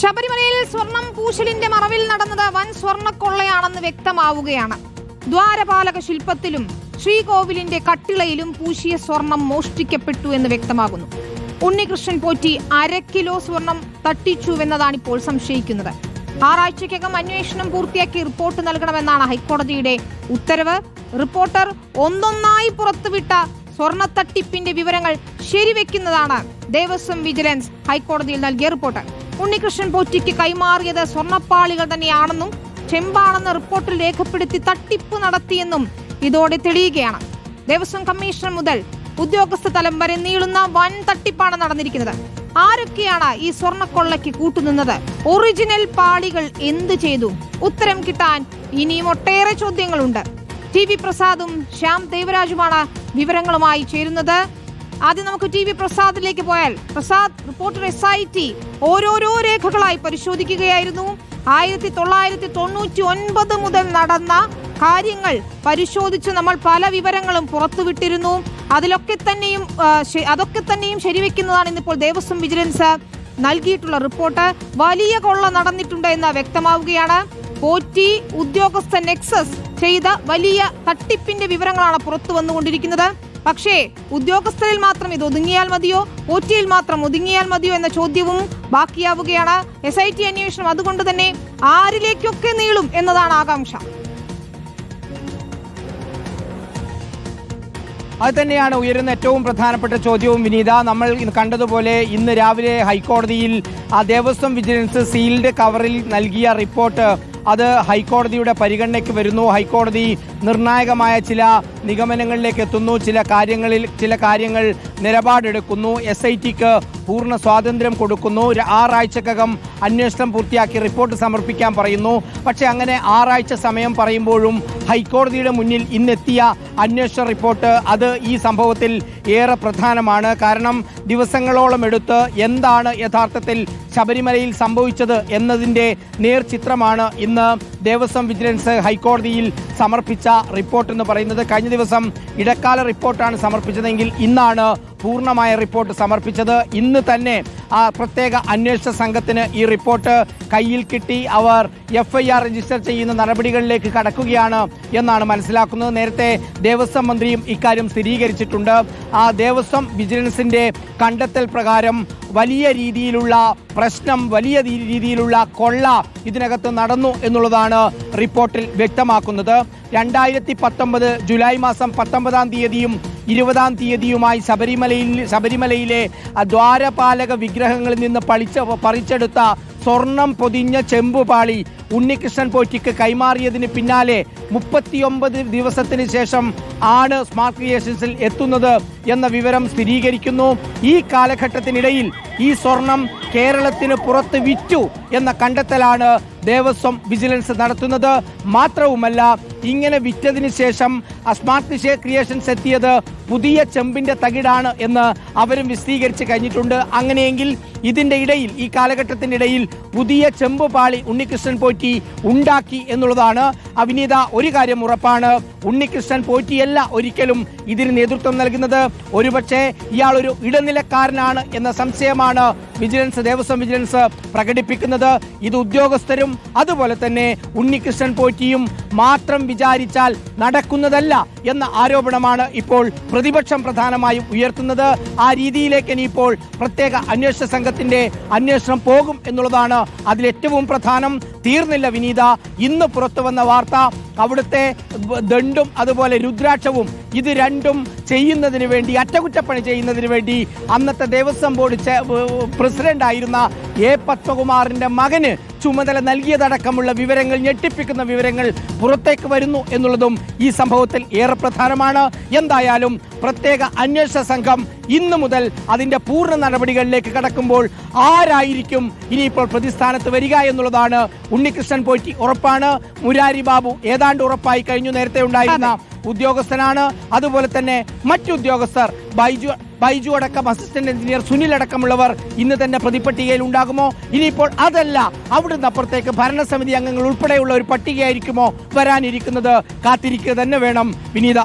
ശബരിമലയിൽ സ്വർണം പൂശലിന്റെ മറവിൽ നടന്നത് വൻ സ്വർണക്കൊള്ളയാണെന്ന് വ്യക്തമാവുകയാണ്. ദ്വാരപാലക ശില്പത്തിലും ശ്രീകോവിലിന്റെ കട്ടിളയിലും പൂശിയ സ്വർണം മോഷ്ടിക്കപ്പെട്ടു എന്ന് വ്യക്തമാകുന്നു. ഉണ്ണികൃഷ്ണൻ പോറ്റി അര കിലോ സ്വർണം തട്ടിച്ചുവെന്നതാണ് ഇപ്പോൾ സംശയിക്കുന്നത്. ആറാഴ്ചയ്ക്കകം അന്വേഷണം പൂർത്തിയാക്കി റിപ്പോർട്ട് നൽകണമെന്നാണ് ഹൈക്കോടതിയുടെ ഉത്തരവ്. റിപ്പോർട്ടർ ഒന്നൊന്നായി പുറത്തുവിട്ട സ്വർണത്തട്ടിപ്പിന്റെ വിവരങ്ങൾ ശരിവെക്കുന്നതാണ് ദേവസ്വം വിജിലൻസ് ഹൈക്കോടതിയിൽ നൽകിയ റിപ്പോർട്ട്. ഉണ്ണികൃഷ്ണൻ പോറ്റിക്ക് കൈമാറിയത് സ്വർണപ്പാളികൾ തന്നെയാണെന്നും ചെമ്പാണെന്ന് റിപ്പോർട്ടിൽ രേഖപ്പെടുത്തി തട്ടിപ്പ് നടത്തിയെന്നും ഇതോടെ തെളിയുകയാണ്. ദേവസ്വം കമ്മീഷൻ മുതൽ ഉദ്യോഗസ്ഥ തലം വരെ നീളുന്ന വൻ തട്ടിപ്പാണ് നടന്നിരിക്കുന്നത്. ആരൊക്കെയാണ് ഈ സ്വർണക്കൊള്ളയ്ക്ക് കൂട്ടുനിന്നത്? ഒറിജിനൽ പാളികൾ എന്ത് ചെയ്തു? ഉത്തരം കിട്ടാൻ ഇനിയും ഒട്ടേറെ ചോദ്യങ്ങളുണ്ട്. ടി വി പ്രസാദും ശ്യാം ദേവരാജുമാണ് വിവരങ്ങളുമായി ചേരുന്നത്. ആദ്യം നമുക്ക് ടി വി പ്രസാദിലേക്ക് പോയാൽ Prasad reporter S I T ഓരോരോ രേഖകളായി പരിശോധിക്കുകയായിരുന്നു. ആയിരത്തി തൊള്ളായിരത്തി തൊണ്ണൂറ്റി ഒൻപത് മുതൽ നടന്ന കാര്യങ്ങൾ പരിശോധിച്ച് നമ്മൾ പല വിവരങ്ങളും പുറത്തുവിട്ടിരുന്നു. അതിലൊക്കെ തന്നെയും അതൊക്കെ തന്നെയും ശരിവെക്കുന്നതാണ് ഇന്നിപ്പോൾ ദേവസ്വം വിജിലൻസ് നൽകിയിട്ടുള്ള റിപ്പോർട്ട്. വലിയ കൊള്ള നടന്നിട്ടുണ്ട് എന്ന് വ്യക്തമാവുകയാണ്. പോറ്റി ഉദ്യോഗസ്ഥ നെക്സസ് ചെയ്ത വലിയ തട്ടിപ്പിന്റെ വിവരങ്ങളാണ് പുറത്തു വന്നുകൊണ്ടിരിക്കുന്നത്. പക്ഷേ ഉദ്യോഗസ്ഥരിൽ മാത്രം ഇത് ഒതുങ്ങിയാൽ മതിയോ? പോറ്റിയിൽ മാത്രം ഒതുങ്ങിയാൽ മതിയോ എന്ന ചോദ്യവും ബാക്കിയാവുകയാണ്. എസ് ഐ ടി അന്വേഷണം അതുകൊണ്ട് തന്നെ ആരിലേക്കൊക്കെ നീളും എന്നതാണ് ആകാംക്ഷ. അത് തന്നെയാണ് ഉയരുന്ന ഏറ്റവും പ്രധാനപ്പെട്ട ചോദ്യവും വിനീത. നമ്മൾ കണ്ടതുപോലെ ഇന്ന് രാവിലെ ഹൈക്കോടതിയിൽ ആ ദേവസ്വം വിജിലൻസ് സീൽഡ് കവറിൽ നൽകിയ റിപ്പോർട്ട് അത് ഹൈക്കോടതിയുടെ പരിഗണനയ്ക്ക് വരുന്നു. ഹൈക്കോടതി നിർണായകമായ ചില നിഗമനങ്ങളിലേക്ക് എത്തുന്നു. ചില കാര്യങ്ങളിൽ ചില കാര്യങ്ങൾ നിലപാടെടുക്കുന്നു. എസ് ഐ ടിക്ക് പൂർണ സ്വാതന്ത്ര്യം കൊടുക്കുന്നു. ആറാഴ്ചക്കകം അന്വേഷണം പൂർത്തിയാക്കി റിപ്പോർട്ട് സമർപ്പിക്കാൻ പറയുന്നു. പക്ഷേ അങ്ങനെ ആറാഴ്ച സമയം പറയുമ്പോഴും ഹൈക്കോടതിയുടെ മുന്നിൽ ഇന്നെത്തിയ അന്വേഷണ റിപ്പോർട്ട് അത് ഈ സംഭവത്തിൽ ഏറെ പ്രധാനമാണ്. കാരണം ദിവസങ്ങളോളം എടുത്ത് എന്താണ് യഥാർത്ഥത്തിൽ ശബരിമലയിൽ സംഭവിച്ചത് എന്നതിന്റെ നേർചിത്രമാണ് ഇന്ന് ദേവസ്വം വിജിലൻസ് ഹൈക്കോടതിയിൽ സമർപ്പിച്ച റിപ്പോർട്ട് എന്ന് പറയുന്നത് കഴിഞ്ഞ ദിവസം ഇടക്കാല റിപ്പോർട്ടാണ് സമർപ്പിച്ചതെങ്കിൽ ഇന്നാണ് പൂർണമായ റിപ്പോർട്ട് സമർപ്പിച്ചത്. ഇന്ന് തന്നെ ആ പ്രത്യേക അന്വേഷണ സംഘത്തിന് ഈ റിപ്പോർട്ട് കയ്യിൽ കിട്ടി. അവർ എഫ് ഐ ആർ രജിസ്റ്റർ ചെയ്യുന്ന നടപടികളിലേക്ക് കടക്കുകയാണ് എന്നാണ് മനസ്സിലാക്കുന്നത്. നേരത്തെ ദേവസ്വം മന്ത്രിയും ഇക്കാര്യം സ്ഥിരീകരിച്ചിട്ടുണ്ട്. ആ ദേവസ്വം വിജിലൻസിന്റെ കണ്ടെത്തൽ പ്രകാരം വലിയ രീതിയിലുള്ള പ്രശ്നം വലിയ രീതിയിലുള്ള കൊള്ള ഇതിനകത്ത് നടന്നു എന്നുള്ളതാണ് റിപ്പോർട്ടിൽ വ്യക്തമാക്കുന്നത്. രണ്ടായിരത്തി പത്തൊമ്പത് ജൂലൈ മാസം പത്തൊമ്പതാം തീയതിയും ഇരുപതാം തീയതിയുമായി ശബരിമലയിൽ ശബരിമലയിലെ ദ്വാരപാലക വിഗ്രഹങ്ങളിൽ നിന്ന് പളിച്ച പറിച്ചെടുത്ത സ്വർണം പൊതിഞ്ഞ ചെമ്പുപാളി ഉണ്ണികൃഷ്ണൻ പോറ്റിക്ക് കൈമാറിയതിന് പിന്നാലെ മുപ്പത്തിയൊമ്പത് ദിവസത്തിന് ശേഷം ആണ് സ്മാർട്ട് ക്രിയേഷൻസിൽ എത്തുന്നത് എന്ന വിവരം സ്ഥിരീകരിക്കുന്നു. ഈ കാലഘട്ടത്തിനിടയിൽ ഈ സ്വർണം കേരളത്തിന് പുറത്ത് വിറ്റു എന്ന കണ്ടെത്തലാണ് ദേവസ്വം വിജിലൻസ് നടത്തുന്നത്. മാത്രവുമല്ല ഇങ്ങനെ വിറ്റതിന് ശേഷം അസ്മാർട്ട് സ്മാർട്ട് ക്രിയേഷൻസ് എത്തിയത് പുതിയ ചെമ്പിന്റെ തകിടാണ് എന്ന് അവരും വിശദീകരിച്ച് കഴിഞ്ഞിട്ടുണ്ട്. അങ്ങനെയെങ്കിൽ ഇതിന്റെ ഇടയിൽ ഈ കാലഘട്ടത്തിന്റെ ഇടയിൽ പുതിയ ചെമ്പ് പാളി ഉണ്ണികൃഷ്ണൻ പോറ്റി ഉണ്ടാക്കി എന്നുള്ളതാണ് അവിനീത ഒരു കാര്യം ഉറപ്പാണ്. ഉണ്ണികൃഷ്ണൻ പോറ്റിയല്ല ഒരിക്കലും ഇതിന് നേതൃത്വം നൽകുന്നത്. ഒരുപക്ഷെ ഇയാൾ ഒരു ഇടനിലക്കാരനാണ് എന്ന സംശയമാണ് വിജിലൻസ് ദേവസ്വം വിജിലൻസ് പ്രകടിപ്പിക്കുന്നത്. ഇത് ഉദ്യോഗസ്ഥരും അതുപോലെ തന്നെ ഉണ്ണികൃഷ്ണൻ പോറ്റിയും മാത്രം വിചാരിച്ചാൽ നടക്കുന്നതല്ല എന്ന ആരോപണമാണ് ഇപ്പോൾ പ്രതിപക്ഷം പ്രധാനമായും ഉയർത്തുന്നത് ആ രീതിയിലേക്ക് ഇനിയിപ്പോൾ പ്രത്യേക അന്വേഷണ സംഘത്തിന്റെ അന്വേഷണം പോകും എന്നുള്ളതാണ് അതിലേറ്റവും പ്രധാനം. തീർന്നില്ല വിനീത. ഇന്ന് പുറത്തു വന്ന വാർത്ത അവിടുത്തെ ദണ്ടും അതുപോലെ രുദ്രാക്ഷവും ഇത് രണ്ടും ചെയ്യുന്നതിന് വേണ്ടി അറ്റകുറ്റപ്പണി ചെയ്യുന്നതിന് വേണ്ടി അന്നത്തെ ദേവസ്വം ബോർഡ് പ്രസിഡന്റ് ആയിരുന്ന എ പത്മകുമാറിന്റെ മകന് ചുമതല നൽകിയതടക്കമുള്ള വിവരങ്ങൾ ഞെട്ടിപ്പിക്കുന്ന വിവരങ്ങൾ പുറത്തേക്ക് വരുന്നു എന്നുള്ളതും ഈ സംഭവത്തിൽ ഏറെ പ്രധാനമാണ്. എന്തായാലും പ്രത്യേക അന്വേഷണ സംഘം ഇന്നു മുതൽ അതിന്റെ പൂർണ നടപടികളിലേക്ക് കടക്കുമ്പോൾ ആരായിരിക്കും ഇനിയിപ്പോൾ പ്രതിസ്ഥാനത്ത് വരിക എന്നുള്ളതാണ് ഉണ്ണികൃഷ്ണൻ പോറ്റി ഉറപ്പാണ്. മുരാരി ബാബു ഏതാണ്ട് ഉറപ്പായി കഴിഞ്ഞു നേരത്തെ ഉണ്ടായിരുന്ന ഉദ്യോഗസ്ഥനാണ്. അതുപോലെ തന്നെ മറ്റുദ്യോഗസ്ഥർ ബൈജു ബൈജു അടക്കം അസിസ്റ്റന്റ് എഞ്ചിനീയർ സുനിൽ അടക്കമുള്ളവർ ഇന്ന് തന്നെ പ്രതിപട്ടികയിൽ ഉണ്ടാകുമോ? ഇനിയിപ്പോൾ അതല്ല അവിടുന്ന് അപ്പുറത്തേക്ക് ഭരണസമിതി അംഗങ്ങൾ ഉൾപ്പെടെയുള്ള ഒരു പട്ടികയായിരിക്കുമോ വരാനിരിക്കുന്നത്? കാത്തിരിക്കുക തന്നെ വേണം. വിനീത.